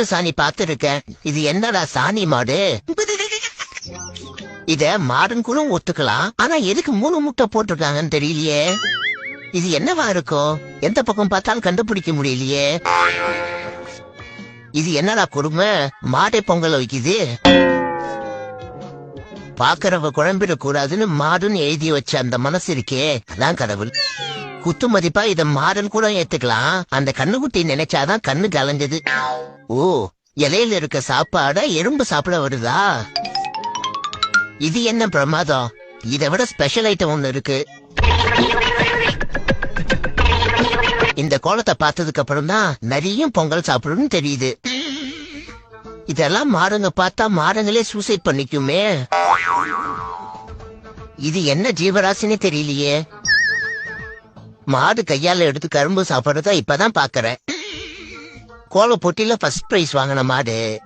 மாட்டு சாணி பார்த்திருக்கேன். இது என்னடா சாணி மாடு? இத மாடுன்னு கூட ஒத்துக்கலாம். ஆனா எதுக்கு மூணு முட்டை போட்டிருக்காங்கன்னு தெரியலையே. இது என்னவா இருக்கும்? எந்த பக்கம் பார்த்தாலும் கண்டுபிடிக்க முடியலையே. இது என்னடா கொடுமை? மாடை பொங்கல் வைக்குது. பாக்குறவ குழம்பிட கூடாதுன்னு மாடுன்னு எழுதி வச்ச அந்த மனசு இருக்கே. அதான் கடவுள். குத்து மதிப்பா இத மாடுன்னு கூட ஏத்துக்கலாம். அந்த கண்ணுக்குட்டி நினைச்சாதான் கண்ணு கலைஞ்சது. ஓ இலையில இருக்க சாப்பாட எறும்பு சாப்பிட வருதா? இது என்ன பிரமாதம்? இதை விட ஸ்பெஷல் ஐட்டம் ஒண்ணு இருக்கு. இந்த கோலத்தை பார்த்ததுக்கு அப்புறம் தான் நிறைய பொங்கல் சாப்பிடும்னு தெரியுது. இதெல்லாம் மாடுங்க பார்த்தா மாடுங்களே சூசைட் பண்ணிக்குமே. இது என்ன ஜீவராசினே தெரியலையே. மாடு கையால எடுத்து கரும்பு சாப்பிட்றத இப்பதான் பாக்குறேன். கோல போட்டியில ஃபர்ஸ்ட் பிரைஸ் வாங்கின மாடு.